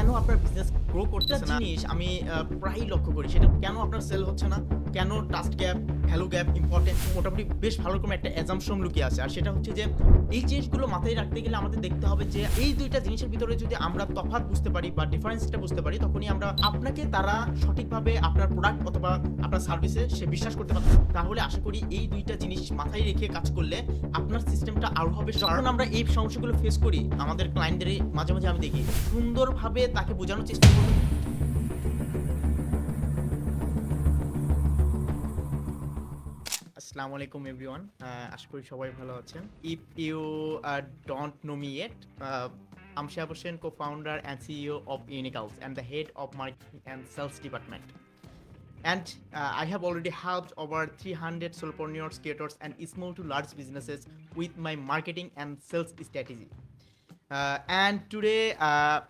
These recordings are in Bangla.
কেন আপনার বিজনেস গ্রো করতেছে না? জিনিস আমি আহ, প্রায়ই লক্ষ্য করি সেটা কেন আপনার সেল হচ্ছে না? কেন trust gap value gap important মোটামুটি বেশ ভালো রকম একটা অ্যাজামশন লুকিয়ে আছে। আর সেটা হচ্ছে যে এই জিনিসগুলো মাথায় রাখতে গেলে আমাদের দেখতে হবে যে এই দুইটা জিনিসের ভিতরে যদি আমরা তফাৎ বুঝতে পারি বা ডিফারেন্সটা বুঝতে পারি তখনই আমরা আপনাকে তারা সঠিকভাবে আপনার প্রোডাক্ট অথবা আপনার সার্ভিসে সে বিশ্বাস করতে পারবে। তাহলে আশা করি এই দুইটা জিনিস মাথায় রেখে কাজ করলে আপনার সিস্টেমটা আরও হবে। যখন আমরা এই সমস্যাগুলো ফেস করি আমাদের ক্লায়েন্টদের মাঝে মাঝে আমি দেখি সুন্দরভাবে তাকে বোঝানোর চেষ্টা করব আসসালামু আলাইকুম এভরিওয়ান আশা করি সবাই ভালো আছেন if you don't know me yet I'm Shahab Hussain, co-founder and CEO of Unicals and the head of marketing and sales department. And uh, I have already helped over 300 solopreneurs, creators, and small to large businesses with my marketing and sales strategy. Uh, and today, uh,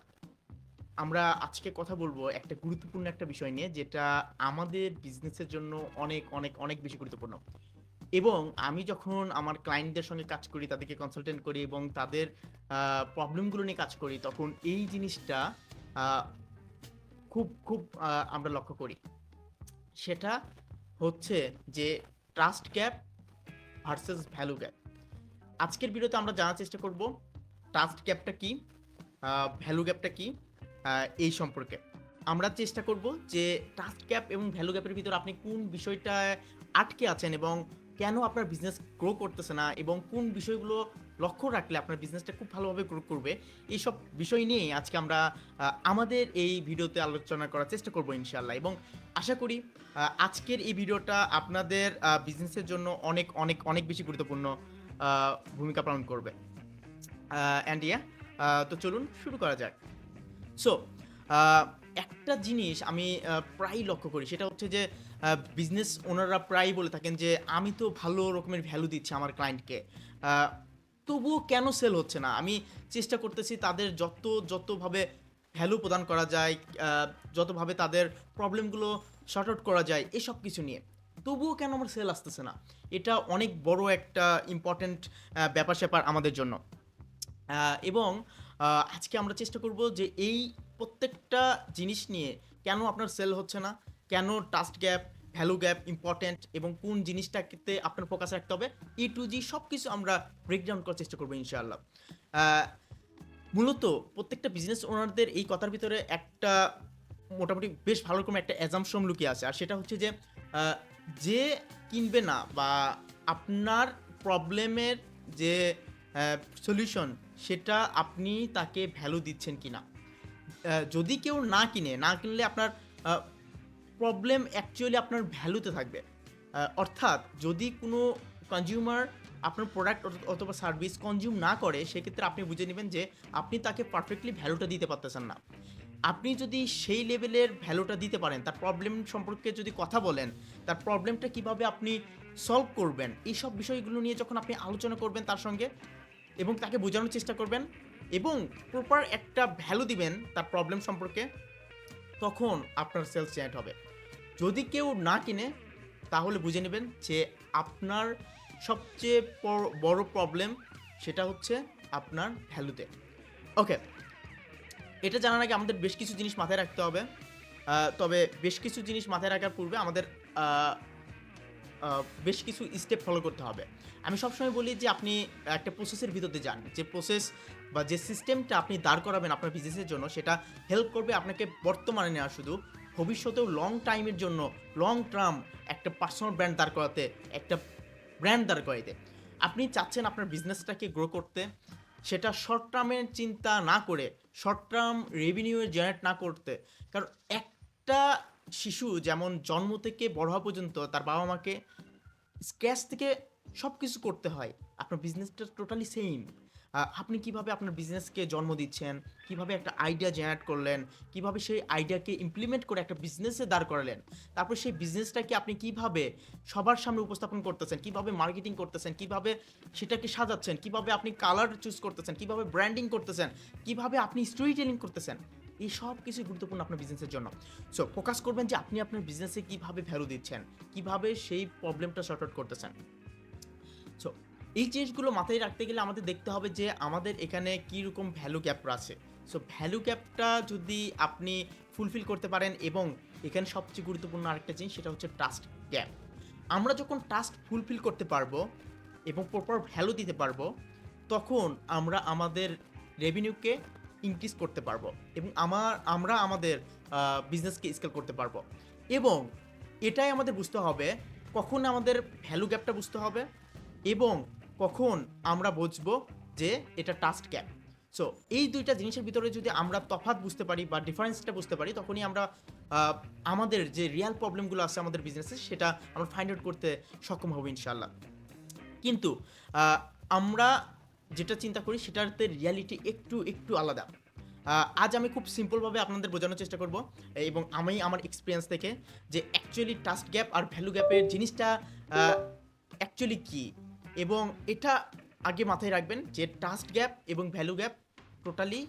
আমরা আজকে কথা বলব একটা গুরুত্বপূর্ণ একটা বিষয় নিয়ে, যেটা আমাদের বিজনেসের জন্য অনেক অনেক অনেক বেশি গুরুত্বপূর্ণ। এবং আমি যখন আমার ক্লায়েন্টদের সঙ্গে কাজ করি, তাদেরকে কনসালটেন্ট করি এবং তাদের প্রবলেমগুলো নিয়ে কাজ করি, তখন এই জিনিসটা খুব খুব আমরা লক্ষ্য করি। সেটা হচ্ছে যে trust gap versus value gap আজকের ভিডিওতে আমরা জানার চেষ্টা করব ট্রাস্ট গ্যাপটা কি? ভ্যালু গ্যাপটা কি? এই সম্পর্কে। আমরা চেষ্টা করব যে টাস্ক গ্যাপ এবং ভ্যালু গ্যাপের ভিতর আপনি কোন বিষয়টা আটকে আছেন এবং কেন আপনার বিজনেস গ্রো করতেছে না এবং কোন বিষয়গুলো লক্ষ্য রাখলে আপনার বিজনেসটা খুব ভালোভাবে গ্রো করবে, এইসব বিষয় নিয়ে আজকে আমরা আমাদের এই ভিডিওতে আলোচনা করার চেষ্টা করব ইনশাল্লাহ এবং আশা করি আজকের এই ভিডিওটা আপনাদের বিজনেসের জন্য অনেক অনেক অনেক বেশি গুরুত্বপূর্ণ ভূমিকা পালন করবে। অ্যান্ড ইয়া তো চলুন শুরু করা যাক। সো একটা জিনিস আমি আহ, প্রায়ই লক্ষ্য করি সেটা হচ্ছে যে বিজনেস ওনাররা প্রায়ই বলে থাকেন যে আমি তো ভালো রকমের ভ্যালু দিচ্ছি আমার ক্লায়েন্টকে তবুও কেন সেল হচ্ছে না? আমি চেষ্টা করতেছি তাদের যত যতভাবে ভ্যালু প্রদান করা যায় যতভাবে তাদের প্রবলেমগুলো শর্ট আউট করা যায় এসব কিছু নিয়ে। তবুও কেন আমার সেল আসতেছে না? এটা অনেক বড় একটা ইম্পর্ট্যান্ট ব্যাপার স্যাপার আমাদের জন্য। এবং আজকে আমরা চেষ্টা করব যে এই প্রত্যেকটা জিনিস নিয়ে কেন আপনার সেল হচ্ছে না, কেন trust gap value gap important এবং কোন জিনিসটাকে আপনার ফোকাস রাখতে হবে ই টু জি সব কিছু আমরা ব্রেকডাউন করার চেষ্টা করব ইনশাআল্লাহ। মূলত প্রত্যেকটা বিজনেস ওনারদের এই কথার ভিতরে একটা মোটামুটি বেশ ভালো রকম একটা অ্যাজামশন লুকিয়ে আছে। আর সেটা হচ্ছে যে যে কিনবে না বা আপনার প্রবলেমের যে সলিউশন সেটা আপনি তাকে ভ্যালু দিচ্ছেন কি না যদি কেউ না কিনে, না কিনলে আপনার প্রবলেম অ্যাকচুয়ালি আপনার ভ্যালুতে থাকবে। অর্থাৎ যদি কোনো কনজিউমার আপনার প্রোডাক্ট অথবা সার্ভিস কনজিউম না করে, সেক্ষেত্রে আপনি বুঝে নেবেন যে আপনি তাকে পারফেক্টলি ভ্যালুটা দিতে পারতেছেন না। আপনি যদি সেই লেভেলের ভ্যালুটা দিতে পারেন, তার প্রবলেম সম্পর্কে যদি কথা বলেন, তার প্রবলেমটা কীভাবে আপনি সলভ করবেন, এইসব বিষয়গুলো নিয়ে যখন আপনি আলোচনা করবেন তার সঙ্গে এবং তাকে বোঝানোর চেষ্টা করবেন এবং প্রপার একটা ভ্যালু দিবেন তার প্রবলেম সম্পর্কে, তখন আপনার সেলস জেনারেট হবে। যদি কেউ না কিনে, তাহলে বুঝে নেবেন যে আপনার সবচেয়ে বড়- প্রবলেম সেটা হচ্ছে আপনার ভ্যালুতে ওকে এটা জানার আগে আমাদের বেশ কিছু জিনিস মাথায় রাখতে হবে। তবে বেশ কিছু জিনিস মাথায় রাখার পূর্বে আমাদের বেশ কিছু স্টেপ ফলো করতে হবে। আমি সবসময় বলি যে আপনি একটা প্রসেসের ভিতরে যান। যে প্রসেস বা যে সিস্টেমটা আপনি দাঁড় করাবেন আপনার বিজনেসের জন্য, সেটা হেল্প করবে আপনাকে বর্তমানে নেওয়া শুধু। ভবিষ্যতেও লং টাইমের জন্য লং টার্ম একটা পার্সোনাল ব্র্যান্ড দাঁড় করাতে, একটা ব্র্যান্ড দাঁড় করাইতে। আপনি চাচ্ছেন আপনার বিজনেসটাকে গ্রো করতে। সেটা শর্ট টার্মের চিন্তা না করে শর্ট টার্ম রেভিনিউ জেনারেট না করতে। কারণ একটা শিশু যেমন জন্ম থেকে বড় হওয়া পর্যন্ত তার বাবা মাকে স্ক্র্যাচ থেকে সব কিছু করতে হয়। আপনার বিজনেসটা টোটালি সেম আপনি কীভাবে আপনার বিজনেসকে জন্ম দিচ্ছেন, কীভাবে একটা আইডিয়া জেনারেট করলেন, কীভাবে সেই আইডিয়াকে ইমপ্লিমেন্ট করে একটা বিজনেসে দাঁড় করালেন, তারপর সেই বিজনেসটাকে আপনি কীভাবে সবার সামনে উপস্থাপন করতেছেন, কীভাবে মার্কেটিং করতেছেন, কীভাবে সেটাকে সাজাচ্ছেন, কীভাবে আপনি কালার চুজ করতেছেন, কীভাবে ব্র্যান্ডিং করতেছেন, কীভাবে আপনি স্টোরি টেলিং করতেছেন এই সব কিছু গুরুত্বপূর্ণ আপনার বিজনেসের জন্য। সো ফোকাস করবেন যে আপনি আপনার বিজনেসে কীভাবে ভ্যালু দিচ্ছেন, কীভাবে সেই প্রবলেমটা শর্ট আউট করতেছেন। সো এই জিনিসগুলো মাথায় রাখতে গেলে আমাদের দেখতে হবে যে আমাদের এখানে কী রকম ভ্যালু গ্যাপ আছে। সো ভ্যালু গ্যাপটা যদি আপনি ফুলফিল করতে পারেন এবং এখানে সবচেয়ে গুরুত্বপূর্ণ আরেকটা জিনিস সেটা হচ্ছে ট্রাস্ট গ্যাপ আমরা যখন ট্রাস্ট ফুলফিল করতে পারব এবং প্রপার ভ্যালু দিতে পারব, তখন আমরা আমাদের রেভিনিউকে ইনক্রিজ করতে পারব এবং আমার, আমরা আমাদের বিজনেসকে স্কেল করতে পারব। এবং এটাই আমাদের বুঝতে হবে, কখন আমাদের ভ্যালু গ্যাপটা বুঝতে হবে এবং কখন আমরা বুঝব যে এটা ট্রাস্ট গ্যাপ সো এই দুইটা জিনিসের ভিতরে যদি আমরা তফাৎ বুঝতে পারি বা ডিফারেন্সটা বুঝতে পারি, তখনই আমরা আমাদের যে রিয়াল প্রবলেমগুলো আছে আমাদের বিজনেসে সেটা আমরা ফাইন্ড আউট করতে সক্ষম হব ইনশাল্লাহ কিন্তু আমরা যেটা চিন্তা করি সেটাতে রিয়ালিটি একটু একটু আলাদা। আজ আমি খুব সিম্পলভাবে আপনাদের বোঝানোর চেষ্টা করব, এবং আমি আমার এক্সপিরিয়েন্স থেকে যে অ্যাকচুয়ালি ট্রাস্ট গ্যাপ আর ভ্যালু গ্যাপের জিনিসটা অ্যাকচুয়ালি কি? এবং এটা আগে মাথায় রাখবেন যে ট্রাস্ট গ্যাপ এবং ভ্যালু গ্যাপ টোটালি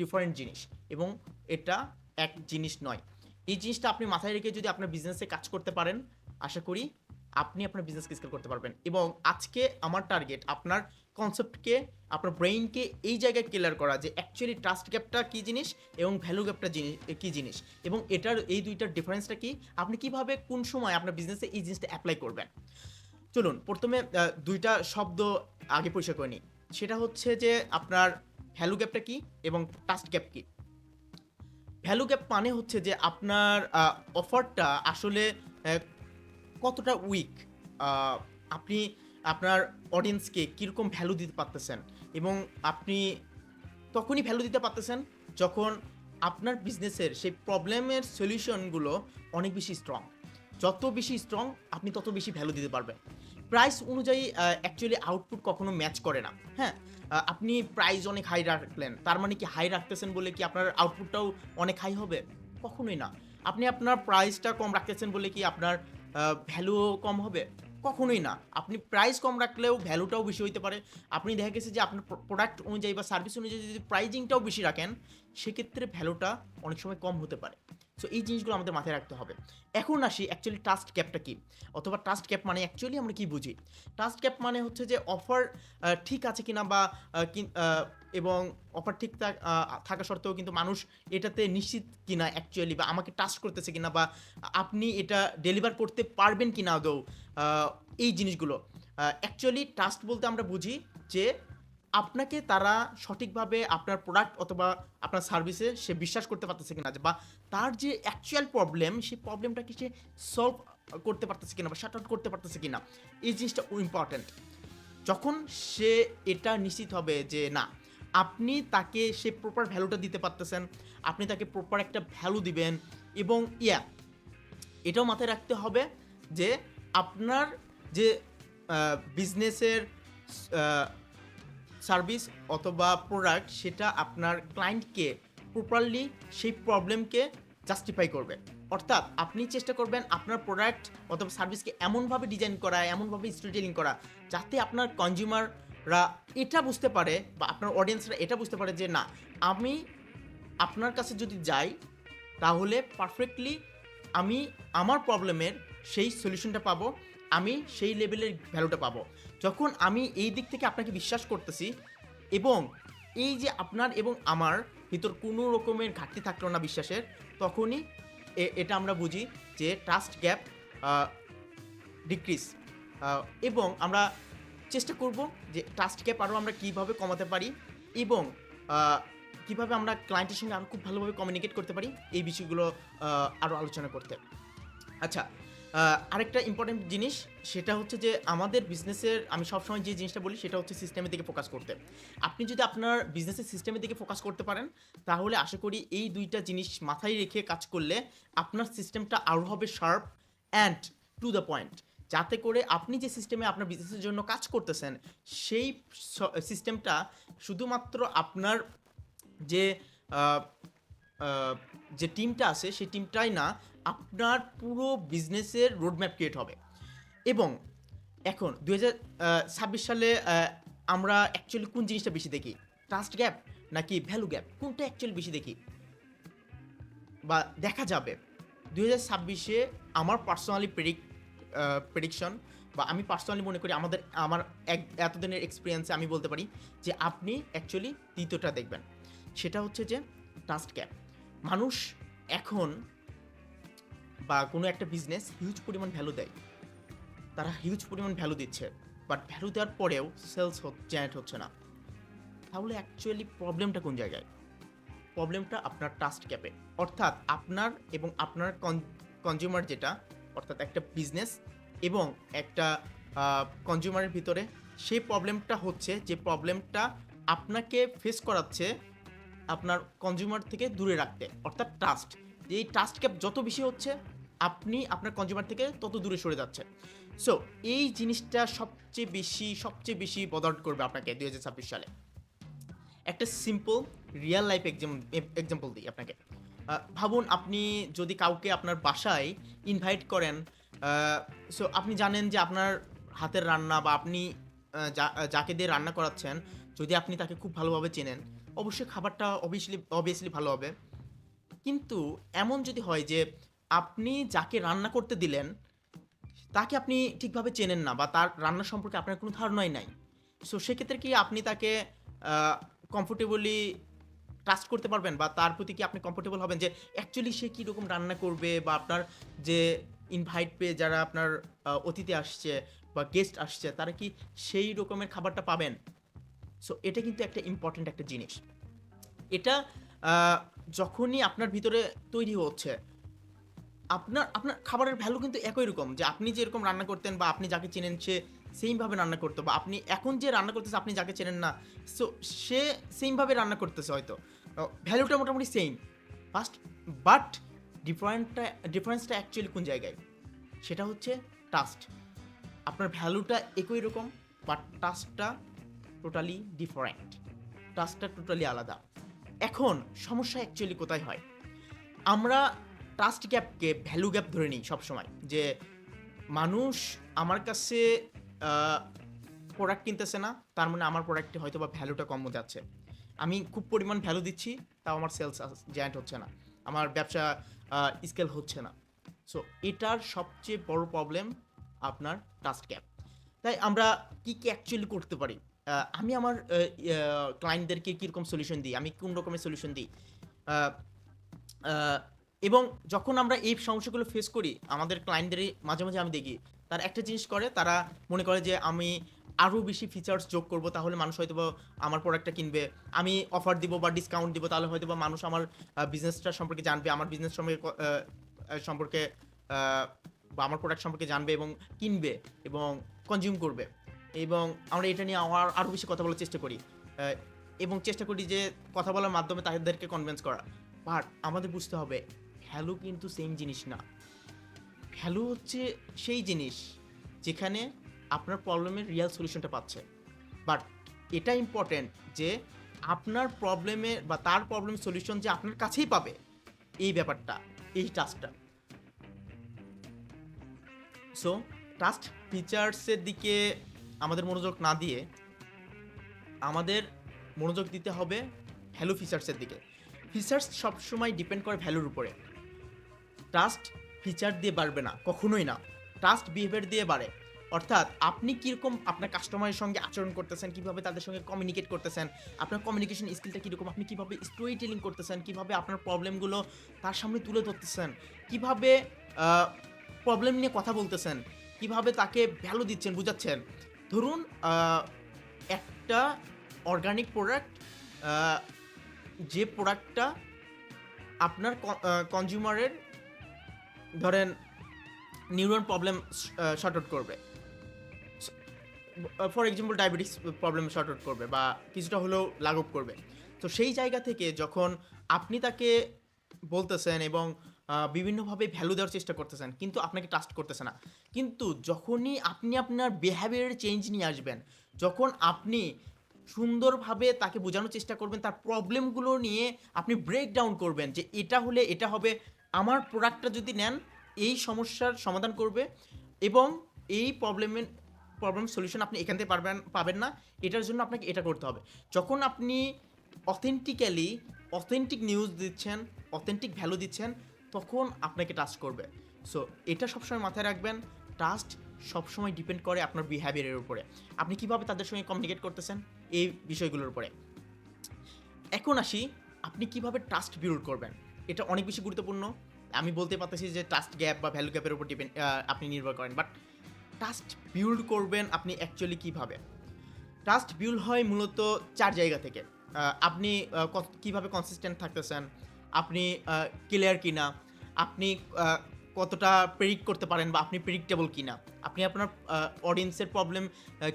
ডিফারেন্ট জিনিস, এবং এটা এক জিনিস নয়। এই জিনিসটা আপনি মাথায় রেখে যদি আপনার বিজনেসে কাজ করতে পারেন, আশা করি আপনি আপনার বিজনেসকে স্কেল করতে পারবেন। এবং আজকে আমার টার্গেট আপনার কনসেপ্টকে আপনার ব্রেইনকে এই জায়গায় ক্লিয়ার করা যে অ্যাকচুয়ালি ট্রাস্ট গ্যাপটা কী জিনিস এবং ভ্যালু গ্যাপটা জিনিস কী জিনিস? এবং এটার, এই দুইটার ডিফারেন্সটা কি? আপনি কীভাবে কোন সময় আপনার বিজনেসে এই জিনিসটা অ্যাপ্লাই করবেন? চলুন, প্রথমে দুইটা শব্দ আগে পরিষ্কার করে নিই। সেটা হচ্ছে যে আপনার ভ্যালু গ্যাপটা কি এবং ট্রাস্ট গ্যাপ কি? ভ্যালু গ্যাপ মানে হচ্ছে যে আপনার অফারটা আসলে কতটা উইক আপনি আপনার অডিয়েন্সকে কীরকম ভ্যালু দিতে পারতেছেন? এবং আপনি তখনই ভ্যালু দিতে পারতেছেন যখন আপনার বিজনেসের সেই প্রবলেমের সলিউশনগুলো অনেক বেশি স্ট্রং যত বেশি স্ট্রং আপনি তত বেশি ভ্যালু দিতে পারবেন। প্রাইস অনুযায়ী অ্যাকচুয়ালি আউটপুট কখনো ম্যাচ করে না। হ্যাঁ আপনি প্রাইস অনেক হাই রাখলেন, তার মানে কি হাই রাখতেছেন বলে কি আপনার আউটপুটটাও অনেক হাই হবে? কখনোই না। আপনি আপনার প্রাইসটা কম রাখতেছেন বলে কি আপনার ভ্যালুও কম হবে? কখনোই না। আপনি প্রাইস কম রাখলেও ভ্যালুটাও বেশি হইতে পারে। আপনি দেখা গেছে যে আপনার প্রোডাক্ট অনুযায়ী বা সার্ভিস অনুযায়ী যদি প্রাইজিংটাও বেশি রাখেন সেক্ষেত্রে ভ্যালুটা অনেক সময় কম হতে পারে। সো এই জিনিসগুলো আমাদের মাথায় রাখতে হবে। এখন আসি অ্যাকচুয়ালি ট্রাস্ট ক্যাপটা কী? অথবা ট্রাস্ট ক্যাপ মানে অ্যাকচুয়ালি আমরা কী বুঝি? ট্রাস্ট ক্যাপ মানে হচ্ছে যে অফার ঠিক আছে কিনা বা এবং অফার ঠিক থাকা সত্ত্বেও কিন্তু মানুষ এটাতে নিশ্চিত কিনা অ্যাকচুয়ালি বা আমাকে ট্রাস্ট করতেছে কিনা বা আপনি এটা ডেলিভার করতে পারবেন কিনা আদৌ এই জিনিসগুলো। অ্যাকচুয়ালি ট্রাস্ট বলতে আমরা বুঝি যে আপনাকে তারা সঠিকভাবে আপনার প্রোডাক্ট অথবা আপনার সার্ভিসে সে বিশ্বাস করতে পারতেছে কিনা বা তার যে অ্যাকচুয়াল প্রবলেম সেই প্রবলেমটাকে সে সলভ করতে পারতেছে কিনা বা শার্ট আউট করতে পারতেছে কিনা, এই জিনিসটা ইম্পর্ট্যান্ট যখন সে এটা নিশ্চিত হবে যে না, আপনি তাকে সে প্রপার ভ্যালুটা দিতে পারতেছেন, আপনি তাকে প্রপার একটা ভ্যালু দিবেন এবং ইয়া, এটাও মাথায় রাখতে হবে যে আপনার যে বিজনেসের সার্ভিস অথবা প্রোডাক্ট সেটা আপনার ক্লায়েন্টকে প্রপারলি সেই প্রবলেমকে জাস্টিফাই করবে। অর্থাৎ আপনি চেষ্টা করবেন আপনার প্রোডাক্ট অথবা সার্ভিসকে এমনভাবে ডিজাইন করা, এমনভাবে স্টোরিটেলিং করা, যাতে আপনার কনজিউমাররা এটা বুঝতে পারে বা আপনার অডিয়েন্সরা এটা বুঝতে পারে যে না, আমি আপনার কাছে যদি যাই, তাহলে পারফেক্টলি আমি আমার প্রবলেমের সেই সলিউশনটা পাবো, আমি সেই লেভেলের ভ্যালুটা পাবো। যখন আমি এই দিক থেকে আপনাকে বিশ্বাস করতেছি এবং এই যে আপনার এবং আমার ভিতর কোনো রকমের ঘাটতি থাকল না বিশ্বাসের, তখনই এটা আমরা বুঝি যে ট্রাস্ট গ্যাপ ডিক্রিজ এবং আমরা চেষ্টা করব যে ট্রাস্ট গ্যাপ আরও আমরা কীভাবে কমাতে পারি এবং কীভাবে আমরা ক্লায়েন্টের সঙ্গে আরও খুব ভালোভাবে কমিউনিকেট করতে পারি, এই বিষয়গুলো আরও আলোচনা করতে। আচ্ছা আরেকটা ইম্পর্টেন্ট জিনিস, সেটা হচ্ছে যে আমাদের বিজনেসের আমি সবসময় যে জিনিসটা বলি, সেটা হচ্ছে সিস্টেমের দিকে ফোকাস করতে। আপনি যদি আপনার বিজনেসের সিস্টেমের দিকে ফোকাস করতে পারেন, তাহলে আশা করি এই দুইটা জিনিস মাথায় রেখে কাজ করলে আপনার সিস্টেমটা আরও হবে sharp and to the point যাতে করে আপনি যে সিস্টেমে আপনার বিজনেসের জন্য কাজ করতেছেন, সেই সিস্টেমটা শুধুমাত্র আপনার যে যে টিমটা আছে, সেই টিমটাই না আপনার পুরো বিজনেসের রোডম্যাপ ক্রিয়েট হবে। এবং এখন দু ছাব্বিশ সালে আমরা অ্যাকচুয়ালি কোন জিনিসটা বেশি দেখি? ট্রাস্ট গ্যাপ নাকি ভ্যালু গ্যাপ কোনটা অ্যাকচুয়ালি বেশি দেখি? বা দেখা যাবে। দু হাজার ছাব্বিশে আমার পার্সোনালি প্রেডিক প্রেডিকশন বা আমি পার্সোনালি মনে করি আমাদের, আমার এক, এতদিনের এক্সপিরিয়েন্সে আমি বলতে পারি যে আপনি অ্যাকচুয়ালি তৃতীয়টা দেখবেন। সেটা হচ্ছে যে ট্রাস্ট গ্যাপ মানুষ এখন বা কোনো একটা বিজনেস হিউজ পরিমাণ ভ্যালু দেয়, তারা হিউজ পরিমাণ ভ্যালু দিচ্ছে বাট ভ্যালু দেওয়ার পরেও সেলস জেনারেট হচ্ছে না। তাহলে অ্যাকচুয়ালি প্রবলেমটা কোন জায়গায়? প্রবলেমটা আপনার ট্রাস্ট ক্যাপে অর্থাৎ আপনার এবং আপনার কনজিউমার যেটা, অর্থাৎ একটা বিজনেস এবং একটা কনজিউমারের ভিতরে, সেই প্রবলেমটা হচ্ছে যে প্রবলেমটা আপনাকে ফেস করাচ্ছে আপনার কনজিউমার থেকে দূরে রাখতে, অর্থাৎ ট্রাস্ট এই ট্রাস্ট ক্যাপ যত বেশি হচ্ছে আপনি আপনার কনজিউমার থেকে তত দূরে সরে যাচ্ছে সো এই জিনিসটা সবচেয়ে বেশি সবচেয়ে বেশি বদার্ড করবে আপনাকে দুই হাজার ছাব্বিশ সালে। একটা simple real life exam example দিই আপনাকে। ভাবুন আপনি যদি কাউকে আপনার বাসায় ইনভাইট করেন সো আপনি জানেন যে আপনার হাতের রান্না বা আপনি যাকে দিয়ে রান্না করাচ্ছেন, যদি আপনি তাকে খুব ভালোভাবে চেনেন, অবশ্যই খাবারটা অবভিয়াসলি অবভিয়াসলি ভালো হবে। কিন্তু এমন যদি হয় যে আপনি যাকে রান্না করতে দিলেন, তাকে আপনি ঠিকভাবে চেনেন না বা তার রান্না সম্পর্কে আপনার কোনো ধারণাই নাই। সো সেক্ষেত্রে কি আপনি তাকে কমফোর্টেবলি ট্রাস্ট করতে পারবেন বা তার প্রতি কি আপনি কমফোর্টেবল হবেন যে অ্যাকচুয়ালি সে কীরকম রান্না করবে বা আপনার যে ইনভাইট পেয়ে যারা আপনার অতিথি আসছে বা গেস্ট আসছে, তারা কি সেই রকমের খাবারটা পাবেন? সো এটা কিন্তু একটা ইম্পর্ট্যান্ট একটা জিনিস। এটা যখনই আপনার ভিতরে তৈরি হচ্ছে আপনার আপনার খাবারের ভ্যালু কিন্তু একই রকম। যে আপনি যেরকম রান্না করতেন বা আপনি যাকে চেনেন, সে সেমভাবে রান্না করতো বা আপনি এখন যে রান্না করতেছে, আপনি যাকে চেনেন না সো সে সেমভাবে রান্না করতেছে হয়তো। ভ্যালুটা মোটামুটি সেম ফার্স্ট বাট ডিফারেন্টটা ডিফারেন্সটা অ্যাকচুয়ালি কোন জায়গায়? সেটা হচ্ছে টাস্ট আপনার ভ্যালুটা একই রকম বাট টাস্টটা টোটালি ডিফারেন্ট টাস্টটা টোটালি আলাদা। এখন, সমস্যা অ্যাকচুয়ালি কোথায় হয়? আমরা ট্রাস্ট গ্যাপকে ভ্যালু গ্যাপ ধরে নিই সবসময়, যে মানুষ আমার কাছে প্রোডাক্ট কিনতেছে না, তার মানে আমার প্রোডাক্টে হয়তো বা ভ্যালুটা কম যাচ্ছে। আমি খুব পরিমাণ ভ্যালু দিচ্ছি, তাও আমার সেলস জয়েন্ট হচ্ছে না। আমার ব্যবসা স্কেল হচ্ছে না। সো এটার সবচেয়ে বড় প্রবলেম আপনার ট্রাস্ট গ্যাপ তাই আমরা কি কী অ্যাকচুয়ালি করতে পারি? আমি আমার ক্লায়েন্টদেরকে কীরকম সলিউশন দিই? আমি কোন রকমের সলিউশন দিই? এবং যখন আমরা এই সমস্যাগুলো ফেস করি, আমাদের ক্লায়েন্টদেরই মাঝে মাঝে আমি দেখি, তারা একটা জিনিস করে, তারা মনে করে যে আমি আরও বেশি ফিচার্স যোগ করব, তাহলে মানুষ হয়তো আমার প্রোডাক্টটা কিনবে। আমি অফার দিব বা ডিসকাউন্ট দিব, তাহলে হয়তো মানুষ আমার বিজনেসটা সম্পর্কে জানবে, আমার বিজনেস সম্পর্কে সম্পর্কে বা আমার প্রোডাক্ট সম্পর্কে জানবে এবং কিনবে এবং কনজিউম করবে। এবং আমরা এটা নিয়ে আমার আরও বেশি কথা বলার চেষ্টা করি। এবং চেষ্টা করি যে কথা বলার মাধ্যমে তাদেরকে কনভিন্স করা। বাট আমাদের বুঝতে হবে ভ্যালু কিন্তু সেম জিনিস না। ভ্যালু হচ্ছে সেই জিনিস যেখানে আপনার প্রবলেমের রিয়েল সলিউশনটা পাচ্ছে। বাট এটা ইম্পর্টেন্ট যে আপনার প্রবলেমে বা তার প্রবলেম সলিউশন যে আপনার কাছেই পাবে এই ব্যাপারটা, এই টাস্কটা সো ট্রাস্ট ফিচার্সের দিকে আমাদের মনোযোগ না দিয়ে আমাদের মনোযোগ দিতে হবে ভ্যালু ফিচার্সের দিকে। ফিচার্স সবসময় ডিপেন্ড করে ভ্যালুর উপরে। ট্রাস্ট ফিচার দিয়ে বাড়বে না, কখনোই না। ট্রাস্ট বিহেভিয়ার দিয়ে বাড়ে। অর্থাৎ আপনি কীরকম আপনার কাস্টমারের সঙ্গে আচরণ করতেছেন, কীভাবে তাদের সঙ্গে কমিউনিকেট করতেছেন, আপনার কমিউনিকেশন স্কিলটা কীরকম, আপনি কীভাবে স্টোরি টেলিং করতেছেন, কীভাবে আপনার প্রবলেমগুলো তার সামনে তুলে ধরতেছেন, কীভাবে প্রবলেম নিয়ে কথা বলতেছেন, কীভাবে তাকে ভ্যালু দিচ্ছেন, বুঝাচ্ছেন। ধরুন একটা অর্গানিক প্রোডাক্ট যে প্রোডাক্টটা আপনার কনজিউমারের ধরেন নিউরন প্রবলেম শর্ট আউট করবে। For example diabetes problem sort out করবে বা কিছুটা হলেও লাঘব করবে। তো সেই জায়গা থেকে যখন আপনি তাকে বলতেছেন এবং বিভিন্নভাবে ভ্যালু দেওয়ার চেষ্টা করতেছেন, কিন্তু আপনাকে ট্রাস্ট করতেছে না। কিন্তু যখনই আপনি আপনার বিহেভিয়ারের চেঞ্জ নিয়ে আসবেন, যখন আপনি সুন্দরভাবে তাকে বোঝানোর চেষ্টা করবেন, তার প্রবলেমগুলো নিয়ে আপনি ব্রেক ডাউন করবেন যে এটা হলে এটা হবে আমার প্রোডাক্টটা যদি নেন, এই সমস্যার সমাধান করবে এবং এই প্রবলেমের প্রবলেম সলিউশন আপনি এখান থেকে পারবেন, পাবেন না। এটার জন্য আপনাকে এটা করতে হবে। যখন আপনি অথেন্টিক্যালি অথেন্টিক নিউজ দিচ্ছেন অথেন্টিক ভ্যালু দিচ্ছেন, তখন আপনাকে ট্রাস্ট করবে। সো এটা সবসময় মাথায় রাখবেন। ট্রাস্ট সবসময় ডিপেন্ড করে আপনার বিহেভিয়ারের উপরে। আপনি কীভাবে তাদের সঙ্গে কমিউনিকেট করতেছেন? এই বিষয়গুলোর উপরে। এখন আসি, আপনি কীভাবে ট্রাস্ট বিল্ড করবেন? এটা অনেক বেশি গুরুত্বপূর্ণ। আমি বলতে পারতেছি যে ট্রাস্ট গ্যাপ বা ভ্যালু গ্যাপের উপর ডিপেন্ড আপনি নির্ভর করেন। বাট ট্রাস্ট বিল্ড করবেন আপনি অ্যাকচুয়ালি কীভাবে ট্রাস্ট বিল্ড হয় মূলত চার জায়গা থেকে। আপনি কীভাবে কনসিস্টেন্ট থাকতেছেন? আপনি ক্লিয়ার কিনা? আপনি কতটা প্রেডিক্ট করতে পারেন বা আপনি প্রেডিক্টেবল কিনা? আপনি আপনার অডিয়েন্সের প্রবলেম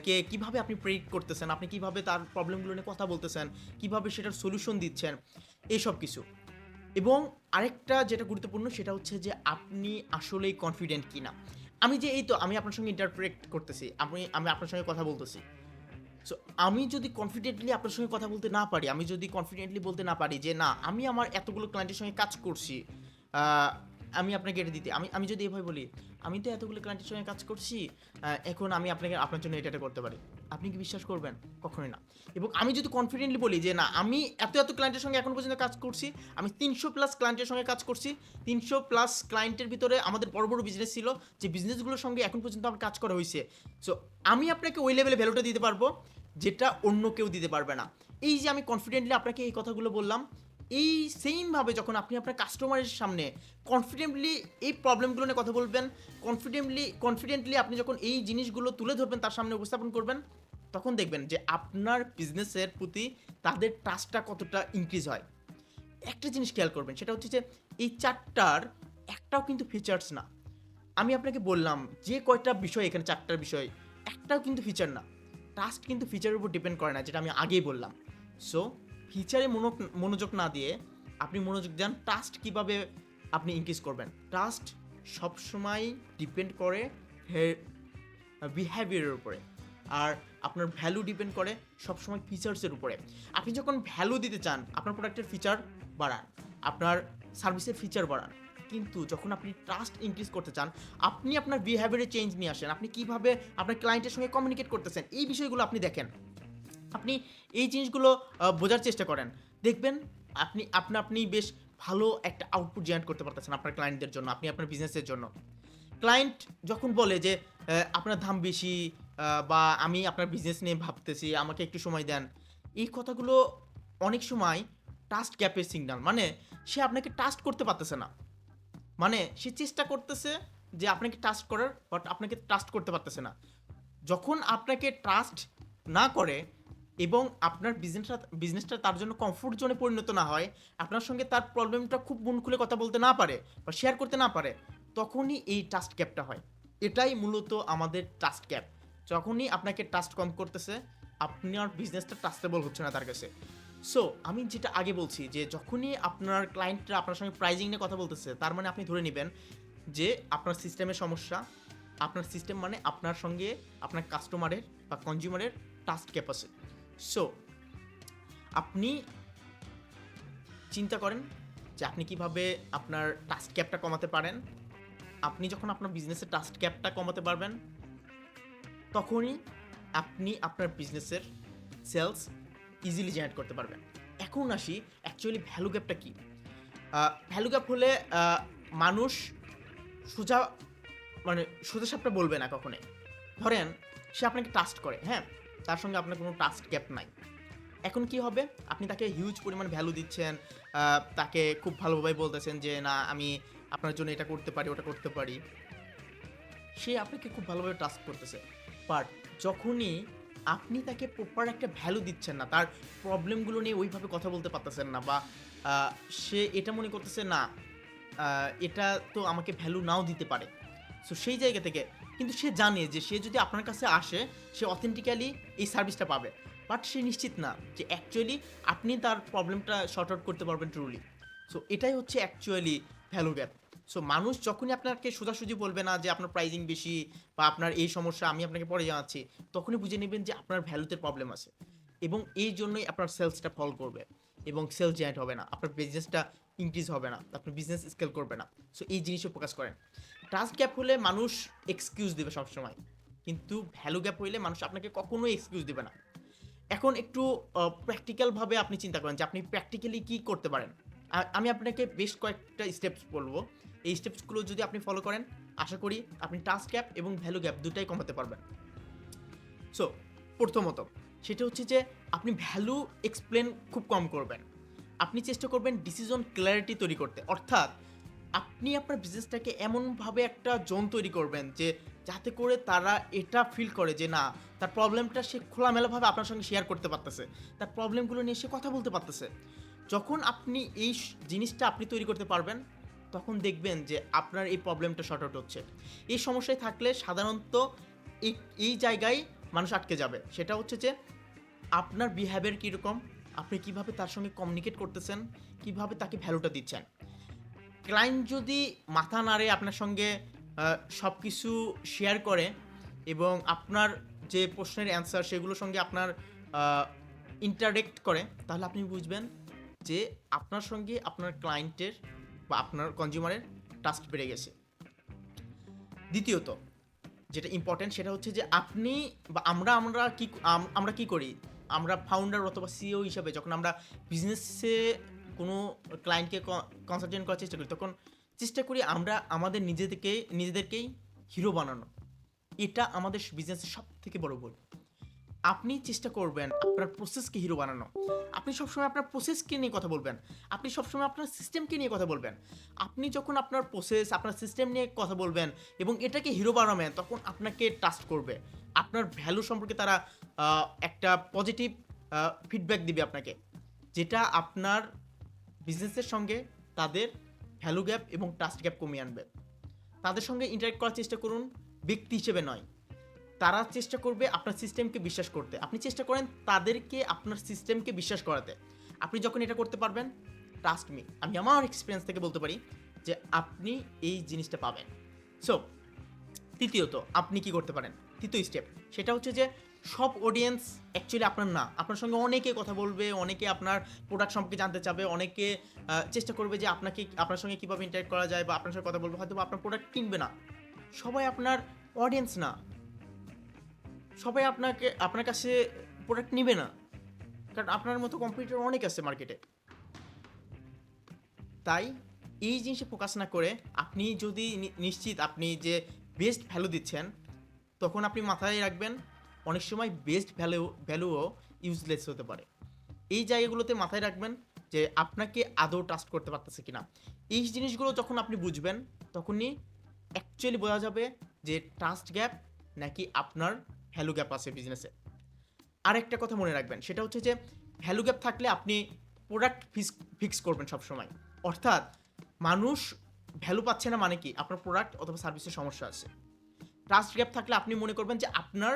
কে, কীভাবে আপনি প্রেডিক্ট করতেছেন? আপনি কীভাবে তার প্রবলেমগুলো নিয়ে কথা বলতেছেন? কীভাবে সেটার সলিউশন দিচ্ছেন? এইসব কিছু। এবং আরেকটা যেটা গুরুত্বপূর্ণ সেটা হচ্ছে যে আপনি আসলেই কনফিডেন্ট কিনা। আমি যে এই তো আমি আপনার সঙ্গে ইন্টারপ্রেট করতেছি, আমি আমি আপনার সঙ্গে কথা বলতেছি। সো আমি যদি কনফিডেন্টলি আপনার সঙ্গে কথা বলতে না পারি, আমি যদি কনফিডেন্টলি বলতে না পারি যে না, আমি আমার এতগুলো ক্লায়েন্টের সঙ্গে কাজ করছি আমি আপনাকে এটা দিতে, আমি আমি যদি এভাবে বলি, আমি তো এতগুলো ক্লায়েন্টের সঙ্গে কাজ করছি এখন আমি আপনাকে, আপনার জন্য এটা করতে পারি। আপনি কি বিশ্বাস করবেন? কখনোই না। এবং আমি যদি কনফিডেন্টলি বলি যে না, আমি এত এত ক্লায়েন্টের সঙ্গে এখন পর্যন্ত কাজ করছি, আমি তিনশো প্লাস ক্লায়েন্টের সঙ্গে কাজ করছি, তিনশো প্লাস ক্লায়েন্টের ভিতরে আমাদের বড় বড় বিজনেস ছিল, যে বিজনেসগুলোর সঙ্গে এখন পর্যন্ত আমার কাজ করা হয়েছে। সো আমি আপনাকে ওই লেভেলে ভ্যালুটা দিতে পারব, যেটা অন্য কেউ দিতে পারবে না। এই যে আমি কনফিডেন্টলি আপনাকে এই কথাগুলো বললাম, এই সেমভাবে যখন আপনি আপনার কাস্টমারের সামনে কনফিডেন্টলি এই প্রবলেমগুলো নিয়ে কথা বলবেন কনফিডেন্টলি কনফিডেন্টলি আপনি যখন এই জিনিসগুলো তুলে ধরবেন, তার সামনে উপস্থাপন করবেন তখন দেখবেন যে আপনার বিজনেসের প্রতি তাদের ট্রাস্টটা কতটা ইনক্রিজ হয়। একটা জিনিস খেয়াল করবেন, সেটা হচ্ছে যে এই চারটার একটাও কিন্তু ফিচার্স না। আমি আপনাকে বললাম, যে কয়টা বিষয় এখানে, চারটার বিষয়, একটাও কিন্তু ফিচার না। ট্রাস্ট কিন্তু ফিচারের উপর ডিপেন্ড করে না, যেটা আমি আগেই বললাম। সো ফিচারে মনো, মনোযোগ না দিয়ে আপনি মনোযোগ দেন ট্রাস্ট কীভাবে আপনি ইনক্রিজ করবেন। ট্রাস্ট সবসময় ডিপেন্ড করে হে বিহেভিয়ারের উপরে। আর আপনার ভ্যালু ডিপেন্ড করে সবসময় ফিচার্সের উপরে। আপনি যখন ভ্যালু দিতে চান, আপনার প্রোডাক্টের ফিচার বাড়ান, আপনার সার্ভিসের ফিচার বাড়ান, কিন্তু যখন আপনি ট্রাস্ট ইনক্রিজ করতে চান, আপনি আপনার বিহেভিয়ারে চেঞ্জ নিয়ে আসেন, আপনি কীভাবে আপনার ক্লায়েন্টের সঙ্গে কমিউনিকেট করতেছেন, এই বিষয়গুলো আপনি দেখেন। আপনি এই জিনিসগুলো বোঝার চেষ্টা করেন। দেখবেন আপনি, আপনা, আপনি বেশ ভালো একটা আউটপুট জেনারেট করতে পারতেছেন আপনার ক্লায়েন্টদের জন্য, আপনি আপনার বিজনেসের জন্য। ক্লায়েন্ট যখন বলে যে আপনার দাম বেশি বা আমি আপনার বিজনেস নিয়ে ভাবতেছি, আমাকে একটু সময় দেন। এই কথাগুলো অনেক সময় ট্রাস্ট গ্যাপের সিগনাল মানে সে আপনাকে ট্রাস্ট করতে পারতেছে না। মানে সে চেষ্টা করতেছে যে আপনাকে ট্রাস্ট করার বাট আপনাকে ট্রাস্ট করতে পারতেছে না। যখন আপনাকে ট্রাস্ট না করে এবং আপনার বিজনেসটা বিজনেসটা তার জন্য কমফোর্ট জোনে পরিণত না হয়, আপনার সঙ্গে তার প্রবলেমটা খুব মন খুলে কথা বলতে না পারে বা শেয়ার করতে না পারে, তখনই এই ট্রাস্ট গ্যাপটা হয়। এটাই মূলত আমাদের ট্রাস্ট গ্যাপ যখনই আপনাকে ট্রাস্ট কম করতেছে আপনার বিজনেসটা ট্রাস্টেবল হচ্ছে না তার কাছে। সো আমি যেটা আগে বলছি যে, যখনই আপনার ক্লায়েন্টরা আপনার সঙ্গে প্রাইজিং নিয়ে কথা বলতেছে, তার মানে আপনি ধরে নেবেন যে, আপনার সিস্টেমের সমস্যা, আপনার সিস্টেম মানে আপনার সঙ্গে আপনার কাস্টমারের বা কনজিউমারের ট্রাস্ট ক্যাপাসিটি সো আপনি চিন্তা করেন যে, আপনি কীভাবে আপনার ট্রাস্ট ক্যাপটা কমাতে পারেন। আপনি যখন আপনার বিজনেসের ট্রাস্ট ক্যাপটা কমাতে পারবেন তখনই আপনি আপনার বিজনেসের সেলস ইজিলি জেনারেট করতে পারবেন। এখন আসি অ্যাকচুয়ালি ভ্যালু গ্যাপটা কী? ভ্যালু গ্যাপ হলে মানুষ সোজা মানে সোজা সাপটা বলবে না কখনোই। ধরেন, সে আপনাকে ট্রাস্ট করে হ্যাঁ? তার সঙ্গে আপনার কোনো ট্রাস্ট গ্যাপ নাই। এখন কি হবে? আপনি তাকে হিউজ পরিমাণ ভ্যালু দিচ্ছেন তাকে খুব ভালোভাবে বলতেছেন যে, না, আমি আপনার জন্য এটা করতে পারি, ওটা করতে পারি। সে আপনাকে খুব ভালোভাবে ট্রাস্ট করতেছে। বাট যখনই আপনি তাকে প্রপার একটা ভ্যালু দিচ্ছেন না, তার প্রবলেমগুলো নিয়ে ওইভাবে কথা বলতে পারতেছেন না বা সে এটা মনে করতেছে না এটা তো আমাকে ভ্যালু নাও দিতে পারে। সো সেই জায়গা থেকে, কিন্তু সে জানে যে সে যদি আপনার কাছে আসে, সে অথেন্টিক্যালি এই সার্ভিসটা পাবে। বাট সে নিশ্চিত না যে অ্যাকচুয়ালি আপনি তার প্রবলেমটা শর্ট আউট করতে পারবেন ট্রুলি সো এটাই হচ্ছে অ্যাকচুয়ালি ভ্যালু গ্যাপ সো মানুষ যখনই আপনাকে সোজাসুজি বলবে না যে আপনার প্রাইজিং বেশি বা আপনার এই সমস্যা, আমি আপনাকে পরে জানাচ্ছি, তখনই বুঝে নেবেন যে আপনার ভ্যালুতে প্রবলেম আছে। এবং এই জন্যই আপনার সেলসটা ফল করবে এবং সেল জেনারেট হবে না। আপনার বিজনেসটা ইনক্রিজ হবে না। আপনার বিজনেস স্কেল করবে না। সো এই জিনিসও ফোকাস করেন। ট্রাস্ট গ্যাপ হলে মানুষ এক্সকিউজ দেবে সবসময়। কিন্তু ভ্যালু গ্যাপ হইলে মানুষ আপনাকে কখনোই এক্সকিউজ দেবে না। এখন একটু প্র্যাকটিক্যালভাবে আপনি চিন্তা করেন যে আপনি প্র্যাকটিক্যালি কী করতে পারেন? আমি আপনাকে বেশ কয়েকটা স্টেপস বলব। এই স্টেপসগুলো যদি আপনি ফলো করেন, আশা করি আপনি টাস্ক গ্যাপ এবং ভ্যালু গ্যাপ দুটাই কমাতে পারবেন। সো প্রথমত সেটা হচ্ছে যে আপনি ভ্যালু এক্সপ্লেন খুব কম করবেন। আপনি চেষ্টা করবেন ডিসিশন ক্ল্যারিটি তৈরি করতে। অর্থাৎ আপনি আপনার বিজনেসটাকে এমনভাবে একটা জোন তৈরি করবেন যে যাতে করে তারা এটা ফিল করে যে না, তার প্রবলেমটা সে খোলামেলাভাবে আপনার সঙ্গে শেয়ার করতে পারতেছে। তার প্রবলেমগুলো নিয়ে সে কথা বলতে পারতেছে। যখন আপনি এই জিনিসটা আপনি তৈরি করতে পারবেন তখন দেখবেন যে আপনার এই প্রবলেমটা শর্ট আউট হচ্ছে। এই সমস্যায় থাকলে সাধারণত এই জায়গায় মানুষ আটকে যাবে। সেটা হচ্ছে যে আপনার বিহেভিয়ার কীরকম? আপনি কীভাবে তার সঙ্গে কমিউনিকেট করতেছেন? কীভাবে তাকে ভ্যালুটা দিচ্ছেন? ক্লায়েন্ট যদি মাথা নাড়ে আপনার সঙ্গে সব কিছু শেয়ার করে এবং আপনার যে প্রশ্নের অ্যান্সার সেগুলোর সঙ্গে আপনার ইন্টারেক্ট করে, তাহলে আপনি বুঝবেন যে আপনার সঙ্গে আপনার ক্লায়েন্টের বা আপনার কনজিউমারের ট্রাস্ট বেড়ে গেছে। দ্বিতীয়ত, যেটা ইম্পর্টেন্ট সেটা হচ্ছে যে আপনি বা আমরা আমরা কি আমরা কি করি? আমরা ফাউন্ডার অথবা সিও হিসাবে যখন আমরা বিজনেসে কোনো ক্লায়েন্টকে কনসালটেন্ট করার চেষ্টা করি, তখন চেষ্টা করি আমরা আমাদের নিজেদেরকে, নিজেদেরকেই হিরো বানানো। এটা আমাদের বিজনেসের সব থেকে বড় ভুল আপনি চেষ্টা করবেন আপনার প্রসেসকে হিরো বানানো। আপনি সবসময় আপনার প্রসেসকে নিয়ে কথা বলবেন। আপনি সবসময় আপনার সিস্টেমকে নিয়ে কথা বলবেন। আপনি যখন আপনার প্রসেস আপনার সিস্টেম নিয়ে কথা বলবেন এবং এটাকে হিরো বানাবেন, তখন আপনাকে ট্রাস্ট করবে। আপনার ভ্যালু সম্পর্কে তারা একটা পজিটিভ ফিডব্যাক দিবে আপনাকে। যেটা আপনার বিজনেসের সঙ্গে তাদের ভ্যালু গ্যাপ এবং ট্রাস্ট গ্যাপ কমিয়ে আনবে। তাদের সঙ্গে ইন্টারেক্ট করার চেষ্টা করুন, ব্যক্তি হিসেবে নয়। তারা চেষ্টা করবে আপনার সিস্টেমকে বিশ্বাস করতে। আপনি চেষ্টা করেন তাদেরকে আপনার সিস্টেমকে বিশ্বাস করাতে। আপনি যখন এটা করতে পারবেন ট্রাস্ট মি আমি আমার এক্সপিরিয়েন্স থেকে বলতে পারি যে আপনি এই জিনিসটা পাবেন। সো তৃতীয়ত, আপনি কি করতে পারেন? তৃতীয় স্টেপ সেটা হচ্ছে যে সব অডিয়েন্স অ্যাকচুয়ালি আপনার না। আপনার সঙ্গে অনেকে কথা বলবে, অনেকে আপনার প্রোডাক্ট সম্পর্কে জানতে চাবে, অনেকে চেষ্টা করবে যে আপনাকে আপনার সঙ্গে কীভাবে ইন্টারেক্ট করা যায় বা আপনার সঙ্গে কথা বলবে হয়তো আপনার প্রোডাক্ট কিনবে না। সবাই আপনার অডিয়েন্স না। সবাই আপনাকে, আপনার কাছে প্রোডাক্ট নেবে না। কারণ আপনার মতো কম্পিউটার অনেক আছে মার্কেটে তাই এই জিনিসে ফোকাস না করে আপনি যদি নিশ্চিত আপনি যে বেস্ট ভ্যালু দিচ্ছেন, তখন আপনি মাথায় রাখবেন অনেক সময় বেস্ট ভ্যালু ভ্যালুও ইউজলেস হতে পারে। এই জায়গাগুলোতে মাথায় রাখবেন যে আপনাকে আদৌ ট্রাস্ট করতে পারতেছে কিনা। এই জিনিসগুলো যখন আপনি বুঝবেন, তখনই অ্যাকচুয়ালি বোঝা যাবে যে ট্রাস্ট গ্যাপ নাকি আপনার ভ্যালু গ্যাপ আছে বিজনেসে আরেকটা কথা মনে রাখবেন, সেটা হচ্ছে যে ভ্যালু গ্যাপ থাকলে আপনি প্রোডাক্ট ফিক্স ফিক্স করবেন সবসময়। অর্থাৎ মানুষ ভ্যালু পাচ্ছে না মানে কি? আপনার প্রোডাক্ট অথবা সার্ভিসের সমস্যা আছে। ট্রাস্ট গ্যাপ থাকলে আপনি মনে করবেন যে আপনার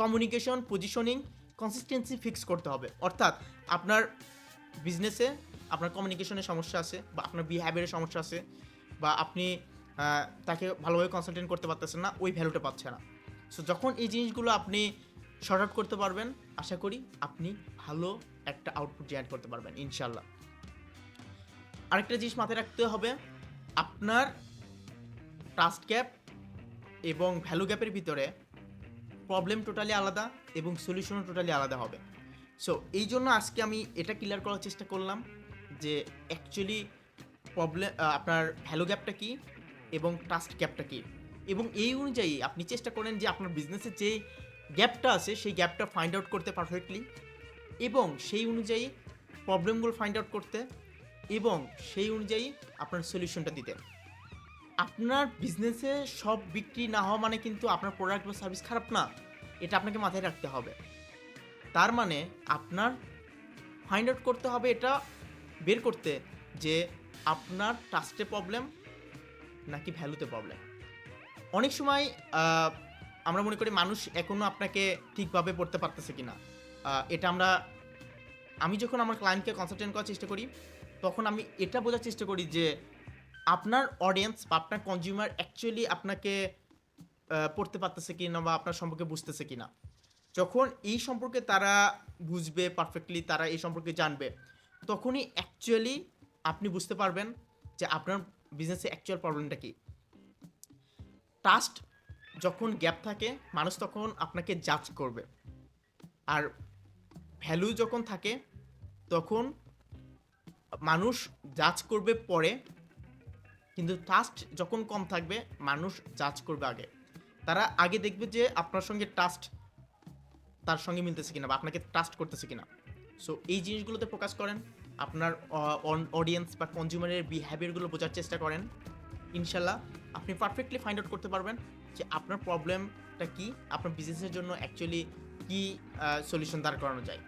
কমিউনিকেশন পজিশনিং কনসিস্টেন্সি ফিক্স করতে হবে। অর্থাৎ আপনার বিজনেসে আপনার কমিউনিকেশনের সমস্যা আছে বা আপনার বিহেভিয়ারের সমস্যা আছে বা আপনি তাকে ভালোভাবে কনসালটেন্ট করতে পারতেছেন না, ওই ভ্যালুটা পাচ্ছে না। সো যখন এই জিনিসগুলো আপনি শর্ট আউট করতে পারবেন, আশা করি আপনি ভালো একটা আউটপুট জেনারেট করতে পারবেন ইনশাল্লাহ আরেকটা জিনিস মাথায় রাখতে হবে, আপনার ট্রাস্ট গ্যাপ এবং ভ্যালু গ্যাপের ভিতরে প্রবলেম টোটালি আলাদা এবং সলিউশনও টোটালি আলাদা হবে। সো এই জন্য আজকে আমি এটা ক্লিয়ার করার চেষ্টা করলাম যে অ্যাকচুয়ালি প্রবলেম আপনার ভ্যালু গ্যাপটা কী এবং ট্রাস্ট গ্যাপটা কী। এবং এই অনুযায়ী আপনি চেষ্টা করেন যে আপনার বিজনেসের যে গ্যাপটা আছে, সেই গ্যাপটা ফাইন্ড আউট করতে পারফেক্টলি এবং সেই অনুযায়ী প্রবলেমগুলো ফাইন্ড আউট করতে এবং সেই অনুযায়ী আপনার সলিউশনটা দিতে। আপনার বিজনেসে সব বিক্রি না হওয়া মানে কিন্তু আপনার প্রোডাক্ট বা সার্ভিস খারাপ না, এটা আপনাকে মাথায় রাখতে হবে। তার মানে আপনার ফাইন্ড আউট করতে হবে এটা বের করতে যে আপনার ট্রাস্টে প্রবলেম নাকি ভ্যালুতে প্রবলেম অনেক সময় আমরা মনে করি মানুষ এখনও আপনাকে ঠিকভাবে পড়তে পারতেছে কি না এটা আমরা, আমি যখন আমার ক্লায়েন্টকে কনসালটেন্ট করার চেষ্টা করি, তখন আমি এটা বোঝার চেষ্টা করি যে, আপনার অডিয়েন্স বা আপনার কনজিউমার অ্যাকচুয়ালি আপনাকে পড়তে পারতেছে কি না বা আপনার সম্পর্কে বুঝতেছে কি না যখন এই সম্পর্কে তারা বুঝবে পারফেক্টলি তারা এই সম্পর্কে জানবে, তখনই অ্যাকচুয়ালি আপনি বুঝতে পারবেন যে আপনার বিজনেসে অ্যাকচুয়াল প্রবলেমটা কী। ট্রাস্ট যখন গ্যাপ থাকে, মানুষ তখন আপনাকে জাজ করবে। আর ভ্যালু যখন থাকে, তখন মানুষ জাজ করবে পরে, কিন্তু ট্রাস্ট যখন কম থাকবে, মানুষ জাজ করবে আগে। তারা আগে দেখবে যে আপনার সঙ্গে ট্রাস্ট তার সঙ্গে মিলতেছে কিনা বা আপনাকে ট্রাস্ট করতেছে কিনা। সো এই জিনিসগুলোতে ফোকাস করেন, আপনার অডিয়েন্স বা কনজিউমারের বিহেভিয়ারগুলো বোঝার চেষ্টা করেন। ইনশাল্লাহ আপনি পারফেক্টলি ফাইন্ড আউট করতে পারবেন যে আপনার প্রবলেমটা কি, আপনার বিজনেসের জন্য অ্যাকচুয়ালি কি সলিউশন দাঁড় করানো যায়।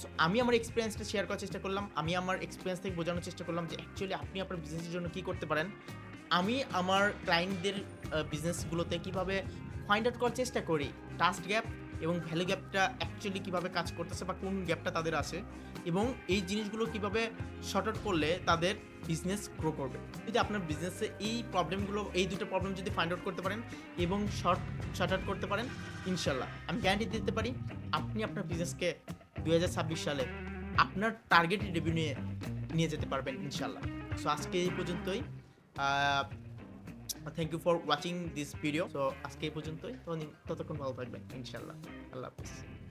সো আমি আমার এক্সপিরিয়েন্সটা শেয়ার করার চেষ্টা করলাম, আমি আমার এক্সপিরিয়েন্স থেকে বোঝানোর চেষ্টা করলাম যে অ্যাকচুয়ালি আপনি আপনার বিজনেসের জন্য কি করতে পারেন। আমি আমার ক্লায়েন্টদের বিজনেসগুলোতে কীভাবে ফাইন্ড আউট করার চেষ্টা করি টাস্ট গ্যাপ এবং ভ্যালু গ্যাপটা অ্যাকচুয়ালি কীভাবে কাজ করতেছে বা কোন গ্যাপটা তাদের আছে এবং এই জিনিসগুলো কীভাবে শর্ট আউট করলে তাদের বিজনেস গ্রো করবে। যদি আপনার বিজনেসে এই প্রবলেমগুলো এই দুটো প্রবলেম যদি ফাইন্ড আউট করতে পারেন এবং শর্ট শর্ট আউট করতে পারেন ইনশাল্লাহ আমি গ্যারান্টি দিতে পারি, আপনি আপনার বিজনেসকে দু হাজার ছাব্বিশ সালে আপনার টার্গেটেড রেভিনিউ নিয়ে যেতে পারবেন ইনশাল্লাহ সো আজকে এই পর্যন্তই। Thank you for watching this video তো আজকে এই পর্যন্তই। ততক্ষণ ভালো থাকবেন। ইনশাল্লাহ আল্লাহ হাফিজ।